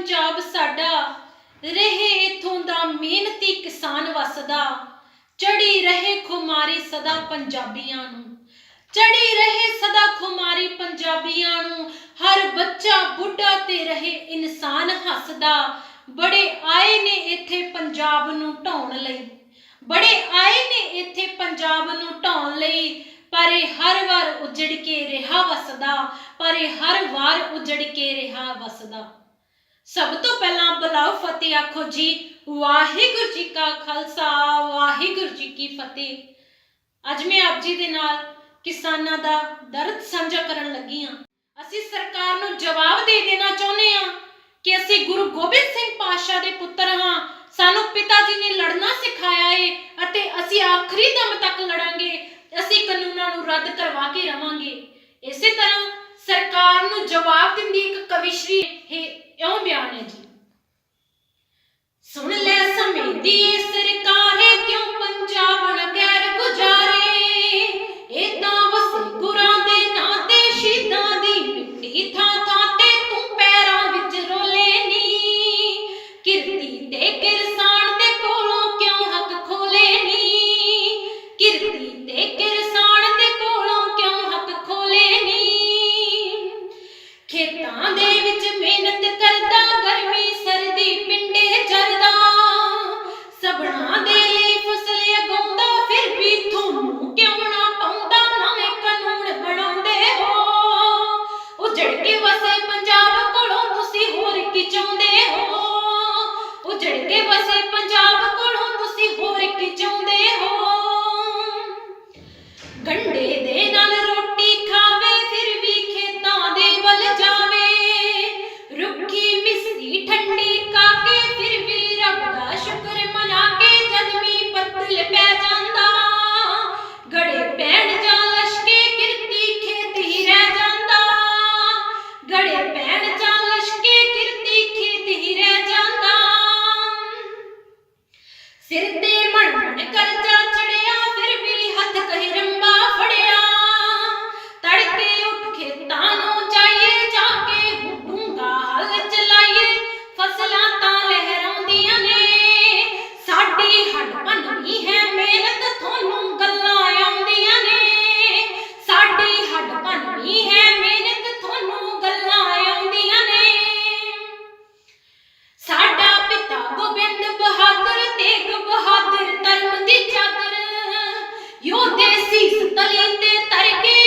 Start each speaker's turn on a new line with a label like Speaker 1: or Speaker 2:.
Speaker 1: ਪੰਜਾਬ ਸਾਡਾ, ਰਹੇ ਇਥੋਂ ਦਾ ਮਿਹਨਤੀ ਕਿਸਾਨ ਵਸਦਾ। ਚੜੀ ਰਹੇ ਖੁਮਾਰੀ ਸਦਾ ਪੰਜਾਬੀਆਂ ਨੂੰ। ਚੜੀ ਰਹੇ ਸਦਾ ਖੁਮਾਰੀ ਪੰਜਾਬੀਆਂ ਨੂੰ। ਹਰ ਬੱਚਾ ਬੁੱਢਾ ਤੇ ਰਹੇ ਇਨਸਾਨ ਹੱਸਦਾ। ਬੜੇ ਆਏ ਨੇ ਇੱਥੇ ਪੰਜਾਬ ਨੂੰ ਢਾਉਣ ਲਈ। ਬੜੇ ਆਏ ਨੇ ਇੱਥੇ ਪੰਜਾਬ ਨੂੰ ਢਾਉਣ ਲਈ। ਪਰ ਇਹ ਹਰ ਵਾਰ ਉਜੜ ਕੇ ਰਿਹਾ ਵਸਦਾ। ਪਰ ਇਹ ਹਰ ਵਾਰ ਉਜੜ ਕੇ ਰਿਹਾ ਵਸਦਾ। ਸਭ ਤੋਂ ਪਹਿਲਾਂ ਬੁਲਾਓ ਫਤਿਹ, ਆਖੋ ਜੀ। ਵਾਹਿਗੁਰੂ ਜੀ ਕਾ ਖਾਲਸਾ, ਵਾਹਿਗੁਰੂ ਜੀ ਕੀ ਫਤਿਹ। ਅੱਜ ਮੈਂ ਆਪ ਜੀ ਦੇ ਨਾਲ ਕਿਸਾਨਾਂ ਦਾ ਦਰਦ ਸਾਂਝਾ ਕਰਨ ਲੱਗੀ ਹਾਂ। ਅਸੀਂ ਸਰਕਾਰ ਨੂੰ ਜਵਾਬ ਦੇ ਦੇਣਾ ਚਾਹੁੰਦੇ ਹਾਂ ਕਿ ਅਸੀਂ ਗੁਰੂ ਗੋਬਿੰਦ ਸਿੰਘ ਪਾਤਸ਼ਾਹ ਦੇ ਪੁੱਤਰ ਹਾਂ। ਸਾਨੂੰ ਪਿਤਾ ਜੀ ਨੇ ਲੜਨਾ ਸਿਖਾਇਆ ਏ ਅਤੇ ਅਸੀਂ ਆਖਰੀ ਦਮ ਤੱਕ ਲੜਾਂਗੇ। ਅਸੀਂ ਕਾਨੂੰਨਾਂ ਨੂੰ ਰੱਦ ਕਰਵਾ ਕੇ ਰਵਾਂਗੇ। ਇਸੇ ਤਰ੍ਹਾਂ ਸਰਕਾਰ ਨੂੰ ਜਵਾਬ ਦਿੰਦੀ ਇੱਕ ਕਵਿਸ਼ਰੀ ਇਹ ਇਉਂ ਬਿਆਨ ਹੈ ਜੀ? ਸੁਣ ਲੈ ਸਮੇਂ ਦੀ ਲੱਗੇ ਵਸੇ ਪੰਜਾਬ ਕੋਲੋਂ ਤੁਸੀਂ ਹੋਰ ਕਿਚੋਂ यो देसी तले ते तरके